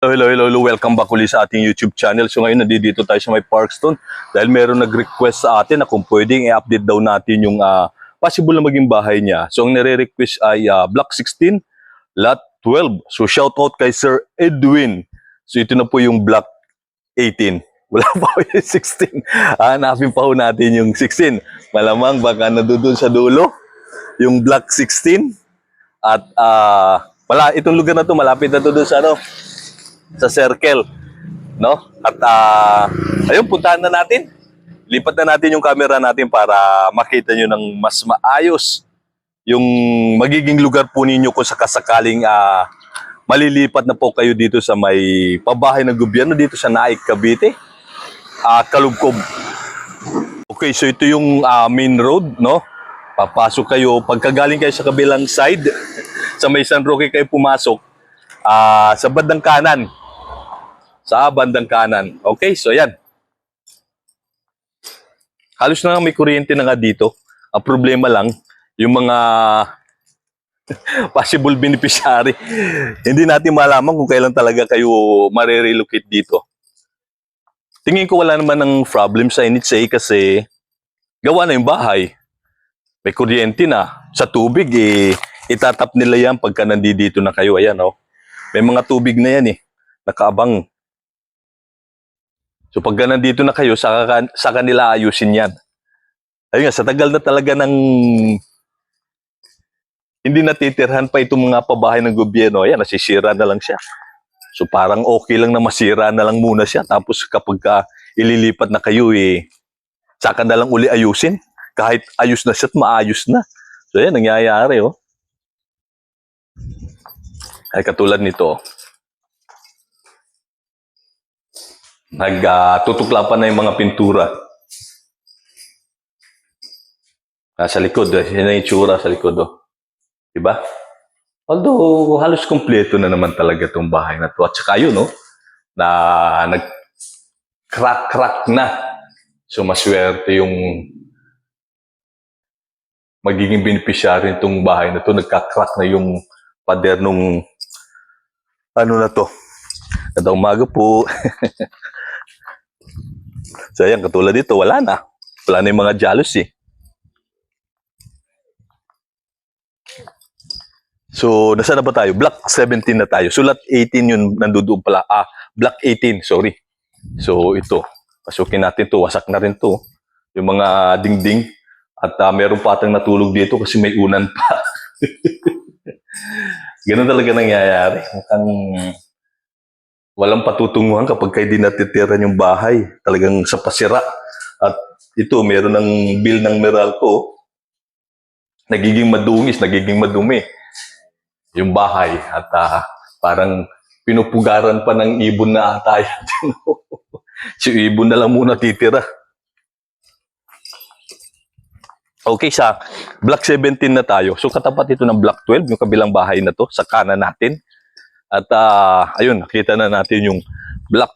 Hello, hello, hello. Welcome back ulit sa ating YouTube channel. So ngayon nandito tayo sa may Parkstone dahil meron nag-request sa atin na kung pwedeng i-update daw natin yung ah, possible na maging bahay niya. So ang nire-request ay ah, Block 16, Lot 12. So shout out kay Sir Edwin. So ito na po yung Block 18. Wala pa yung 16. Hanapin pa po natin yung 16. Malamang baka nandoon sa dulo yung Block 16. At ah, wala, itong lugar na to malapit na to doon sa ano, sa circle. No? At ah, ayun, puntahan na natin. Lipat na natin yung camera natin para makita nyo ng mas maayos yung magiging lugar po ninyo kung sakasakaling ah, malilipat na po kayo dito sa may pabahay ng gobyerno dito sa Naik, Cavite. Ah, Kalugkob. Okay, so ito yung ah, main road, no? Papasok kayo, pagkagaling kayo sa kabilang side, sa may San Roque kayo pumasok, ah, sa bandang kanan, sa bandang kanan. Okay, so yan. Halos na may kuryente na nga dito. Ang problema lang, yung mga possible beneficiary, hindi natin malaman kung kailan talaga kayo marirelocate dito. Tingin ko wala naman ng problem sa NHA kasi gawa na yung bahay. May kuryente na. Sa tubig, eh, itatap nila yan pagka nandito na kayo. Ayan, oh. May mga tubig na yan, eh. Nakaabang. So pagka nandito na kayo, sa, sa kanila ayusin yan. Ayun nga, sa tagal na talaga ng hindi natitirhan pa itong mga pabahay ng gobyerno, ayan, nasisira na lang siya. So parang okay lang na masira na lang muna siya. Tapos kapag ka ililipat na kayo, eh, saka na lang uli ayusin. Kahit ayos na siya at maayos na. So yan, nangyayari, oh. Ay katulad nito, nagtutukla pa na yung mga pintura. Nasa likod, eh. Yan ang itsura sa likod, oh. Diba? Although, halos kompleto na naman talaga itong bahay na to. At saka yun, no? Na nag-crack-crack na. So, maswerte yung magiging beneficiary nitong bahay na to. Nagka-crack na yung pader nung ano na to. Kada umaga po. so, ayan, katulad dito, wala na. Wala na yung mga jealousy. So, nasa na ba tayo? Block 17 na tayo. So, lot 18 yun, nandoon pala. Ah, block 18, sorry. So, ito. Pasukin natin to. Wasak na rin to. Yung mga dingding. At ah, meron pa atang natulog dito kasi may unan pa. Ganun talaga nangyayari. Mukhang walang patutunguhan kapag kayo di natitiran yung bahay. Talagang sa pasira. At ito, meron ng bill ng Meralco. Nagiging madungis, nagiging madumi yung bahay at ah, parang pinupugaran pa ng ibon na ata yan. si ibon na lang muna titira. Okay, sa Block 17 na tayo. So katapat ito ng Block 12, yung kabilang bahay na to, sa kanan natin. At ah, ayun, nakita na natin yung Block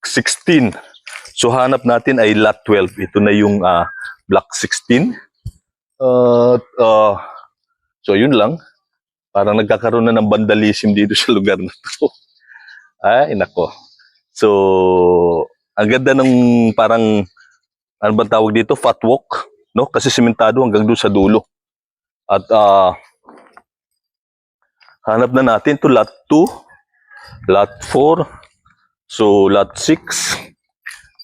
16. So hanap natin ay Lot 12. Ito na yung ah, Block 16. Uh, uh, so yun lang. Parang nagkakaroon na ng vandalism dito sa lugar na to. Ay, nako. So, ang ganda ng parang, ano ba tawag dito? Fat walk. No? Kasi simentado hanggang doon sa dulo. At, ah, hanap na natin to lot 2, lot 4, so lot 6,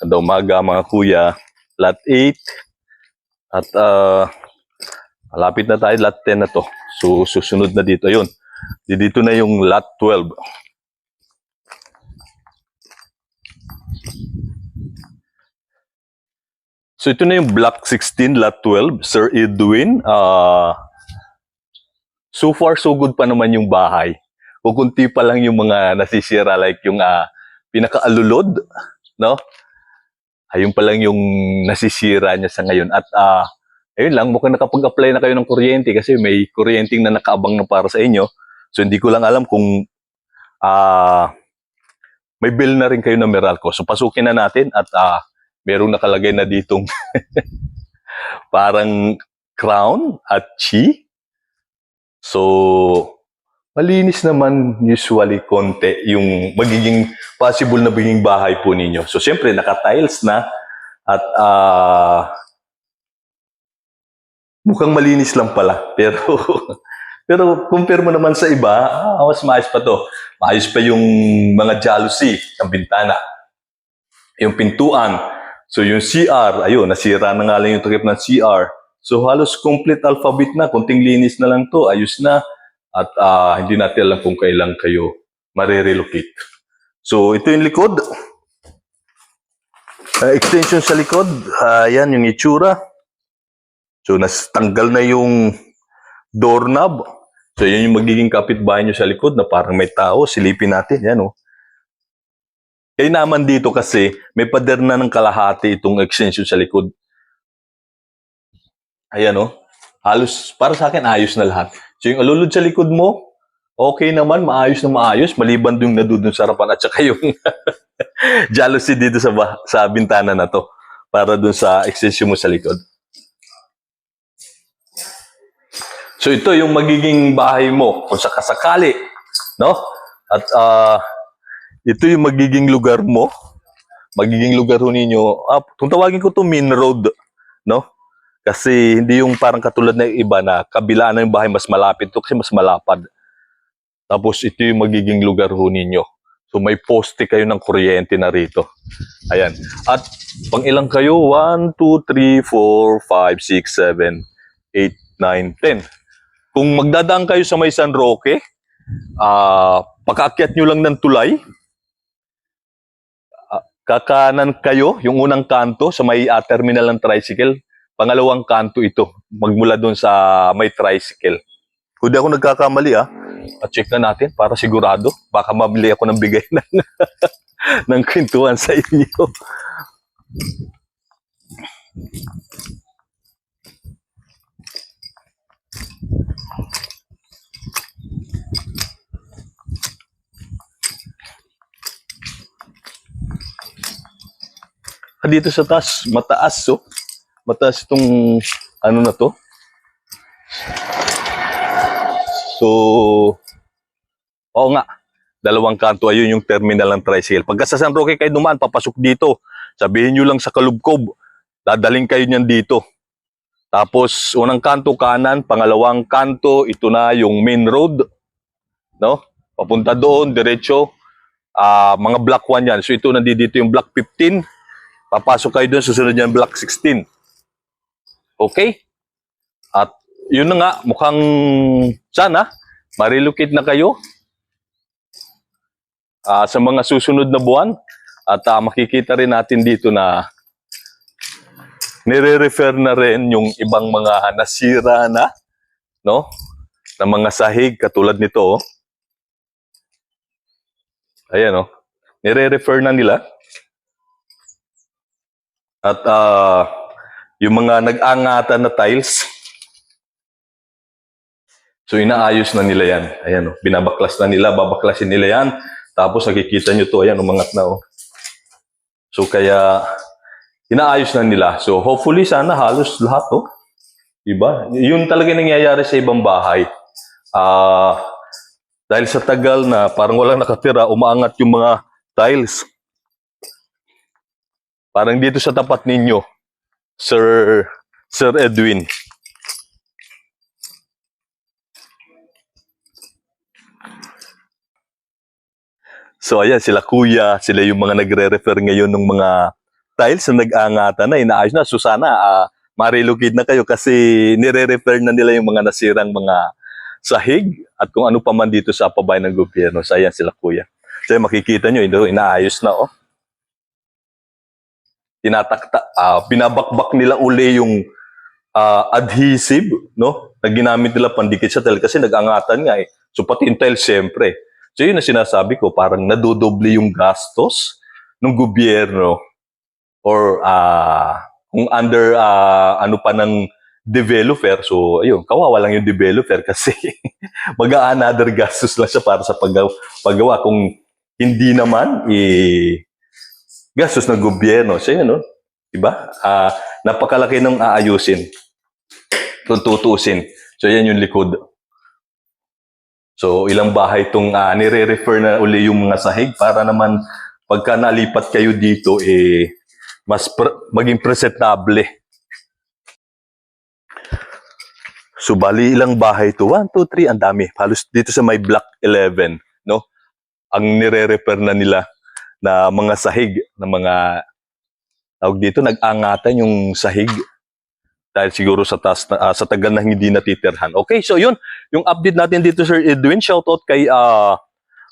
kada umaga mga kuya, lot 8, at ah, malapit na tayo lot 10 na to. So, susunod na dito. Yun. Di- Dito na yung lot 12. So, ito na yung block 16, lot 12. Sir Edwin. Ah, so far, so good pa naman yung bahay. Kukunti pa lang yung mga nasisira like yung ah, pinakaalulod. No? Ayun pa lang yung nasisira niya sa ngayon. At ah, ayun lang, mukhang nakapag-apply na kayo ng kuryente kasi may kuryenteng na nakaabang na para sa inyo. So hindi ko lang alam kung ah may bill na rin kayo ng Meralco. So pasukin na natin at ah merong nakalagay na ditong parang crown at chi. So malinis naman usually konti yung magiging possible na magiging bahay po ninyo. So, siyempre, naka-tiles na at ah mukhang malinis lang pala. Pero, pero compare mo naman sa iba, ah, mas maayos pa to. Maayos pa yung mga jalousie ng bintana. Yung pintuan. So, yung CR, ayun, nasira na nga lang yung takip ng CR. So, halos complete alphabet na. Kunting linis na lang to. Ayos na. At ah, hindi natin alam kung kailan kayo marirelocate. So, ito yung likod. Ah, extension sa likod. Ayan yung itsura. So, nas tanggal na yung doorknob. So, yan yung magiging kapitbahay nyo sa likod na parang may tao. Silipin natin. Yan, oh. Kaya naman dito kasi, may pader na ng kalahati itong extension sa likod. Ayan, oh. Halos, para sa akin, ayos na lahat. So, yung alulod sa likod mo, okay naman, maayos na maayos, maliban yung nadudun sa harapan at saka yung jealousy dito sa, sa bintana na to para dun sa extension mo sa likod. So ito yung magiging bahay mo kung sakasakali, no? At ah, ito yung magiging lugar mo. Magiging lugar ho ninyo. Ah, kung tawagin ko to main road, no? Kasi hindi yung parang katulad na iba na kabila na yung bahay mas malapit to kasi mas malapad. Tapos ito yung magiging lugar ho ninyo. So may poste kayo ng kuryente na rito. Ayan. At pang ilang kayo? 1, 2, 3, 4, 5, 6, 7, 8, 9, 10. Kung magdadaan kayo sa may San Roque, ah pakaakyat nyo lang ng tulay, ah, kakanan kayo, yung unang kanto sa may ah, terminal ng tricycle, pangalawang kanto ito, magmula doon sa may tricycle. Kung di ako nagkakamali ah, at check na natin para sigurado, baka mabili ako ng bigay ng, ng kwentuhan sa inyo. Dito sa taas, mataas oh. Mataas itong ano na to. So, oo nga, dalawang kanto, ayun yung terminal ng tricycle. Pagka sa San Roque kayo dumaan, papasok dito. Sabihin nyo lang sa Kalubkob, dadaling kayo niyan dito. Tapos, unang kanto kanan, pangalawang kanto, ito na yung main road. No? Papunta doon, diretso. Ah, mga block 1 yan. So, ito nandito yung block 15. Papasok kayo doon, susunod yan block 16. Okay? At yun na nga, mukhang sana marilocate na kayo ah, sa mga susunod na buwan. At ah, makikita rin natin dito na nire-refer na rin yung ibang mga nasira na, no? Na mga sahig katulad nito, oh. Ayan, oh. Nire-refer na nila. At ah, yung mga nag-angatan na tiles, so inaayos na nila yan. Ayan, oh. binabaklas na nila, babaklasin nila yan. Tapos nakikita nyo to, ayan, umangat na. Oh. So kaya, inaayos na nila. So hopefully, sana halos lahat, oh. Diba? Yun talaga nangyayari sa ibang bahay. Ah, dahil sa tagal na parang walang nakatira, umaangat yung mga tiles. Parang dito sa tapat ninyo, Sir Sir Edwin. So ayan, sila kuya, sila yung mga nagre-refer ngayon ng mga tiles na nag-angatan na, inaayos na. So sana, ah, ma-relocate na kayo kasi nire-refer na nila yung mga nasirang mga sahig at kung ano pa man dito sa pabayan ng gobyerno. So ayan sila kuya. So makikita nyo, inaayos na oh. Tinatakta, ah, binabakbak nila uli yung ah, adhesive, no? Na ginamit nila pandikit sa tile kasi nag-angatan nga eh. So pati yung tile, siyempre. So yun na sinasabi ko, parang nadodoble yung gastos ng gobyerno or ah, kung under ah, ano pa ng developer. So ayun, kawawa lang yung developer kasi mag-another gastos lang siya para sa paggawa. Kung hindi naman, eh, gastos ng gobyerno. So yun, no? Diba? Ah, napakalaki ng aayusin. Kung tutusin. So yan yung likod. So, ilang bahay itong ah, nire-refer na uli yung mga sahig para naman pagka nalipat kayo dito, eh, mas pr- maging presentable. So, bali ilang bahay to? 1, 2, 3, ang dami. Halos dito sa may block 11, no? Ang nire-refer na nila na mga sahig, na mga, tawag dito, nag-angatan yung sahig dahil siguro sa taas na, ah, sa tagal na hindi natitirhan. Okay, so yun, yung update natin dito Sir Edwin, shoutout kay ah,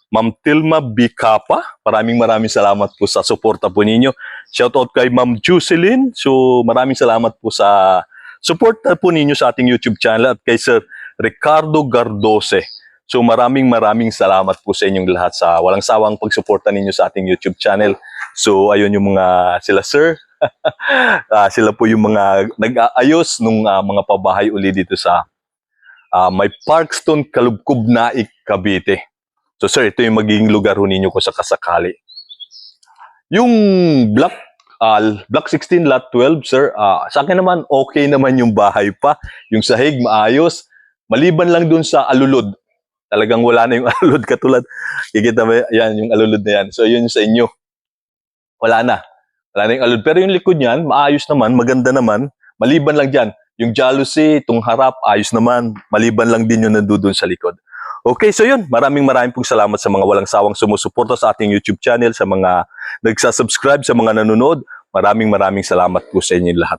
Ma'am Tilma Bicapa. Maraming maraming salamat po sa suporta po ninyo. Shoutout kay Ma'am Jocelyn. So maraming salamat po sa support na po ninyo sa ating YouTube channel at kay Sir Ricardo Gardose. So maraming maraming salamat po sa inyong lahat sa walang sawang pagsuporta ninyo sa ating YouTube channel. So ayun yung mga sila Sir, Ah, sila po yung mga nag-aayos nung ah, mga pabahay uli dito sa ah, may Parkstone, Kalubkub, Naik, Cavite. So sir, ito yung magiging lugar ho ninyo ko sa kasakali. Yung block ah, block 16 lot 12 sir, ah, sa akin naman okay naman yung bahay pa, yung sahig maayos. Maliban lang dun sa alulod. Talagang wala na yung alulod katulad. Kikita mo yan, yung alulod na yan. So yun sa inyo. Wala na. Wala na yung alulod. Pero yung likod niyan, maayos naman, maganda naman. Maliban lang dyan. Yung jealousy, itong harap, ayos naman. Maliban lang din yung nandun sa likod. Okay, so yun. Maraming maraming pong salamat sa mga walang sawang sumusuporta sa ating YouTube channel, sa mga nagsasubscribe, sa mga nanonood. Maraming maraming salamat po sa inyo lahat.